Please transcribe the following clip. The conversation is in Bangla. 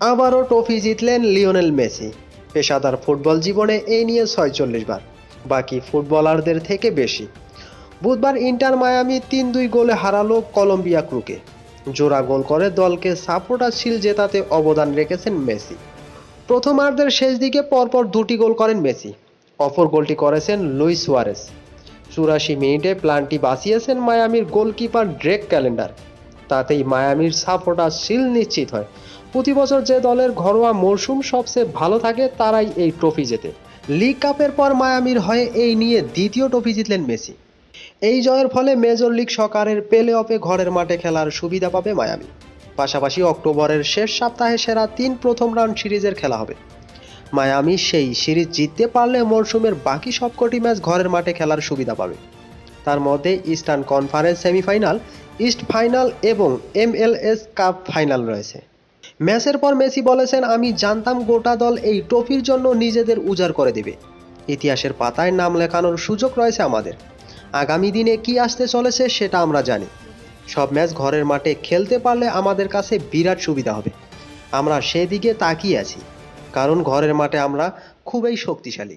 আবারও ট্রফি জিতলেন লিওনেল মেসি। পেশাদার ফুটবল জীবনে এই নিয়ে ছয়চল্লিশ বার, বাকি ফুটবলারদের থেকে বেশি। বুধবার ইন্টার মায়ামি তিন দুই গোলে হারালো কলম্বিয়া ক্রুকে। জোড়া গোল করে দলকে সাপোর্টার শিল জেতাতে অবদান রেখেছেন মেসি। প্রথমার্ধের শেষ দিকে পরপর দুটি গোল করেন মেসি। অপর গোলটি করেছেন লুইস সুয়ারেস চুরাশি মিনিটে প্লানটি বাঁচিয়েছেন মায়ামির গোলকিপার ড্রেক ক্যালেন্ডার। তাতেই মায়ামির সাপোর্টার শিল নিশ্চিত হয়। প্রতি বছর যে দলের ঘরোয়া মরশুম সবচেয়ে ভালো থাকে, তারাই এই ট্রফি জেতে। লিগ কাপের পর মায়ামির হয়ে এই নিয়ে দ্বিতীয় ট্রফি জিতলেন মেসি। এই জয়ের ফলে মেজর লিগ সকারের প্লে অফে ঘরের মাঠে খেলার সুবিধা পাবে মায়ামি। পাশাপাশি অক্টোবরের শেষ সপ্তাহে সেরা তিন প্রথম রাউন্ড সিরিজের খেলা হবে। মায়ামি সেই সিরিজ জিততে পারলে মরশুমের বাকি সবকটি ম্যাচ ঘরের মাঠে খেলার সুবিধা পাবে। তার মধ্যে eastern conference semifinal east final এবং এমএলএস কাপ ফাইনাল রয়েছে। ম্যাচের পর মেসি বলেছেন, আমি জানতাম গোটা দল এই ট্রফির জন্য নিজেদের উজাড় করে দেবে। ইতিহাসের পাতায় নাম লেখানোর সুযোগ রয়েছে আমাদের। আগামী দিনে কি আসতে চলেছে সেটা আমরা জানি। সব ম্যাচ ঘরের মাঠে খেলতে পারলে আমাদের কাছে বিরাট সুবিধা হবে। আমরা সেদিকে তাকিয়ে আছি। কারণ ঘরের মাঠে আমরা খুবই শক্তিশালী।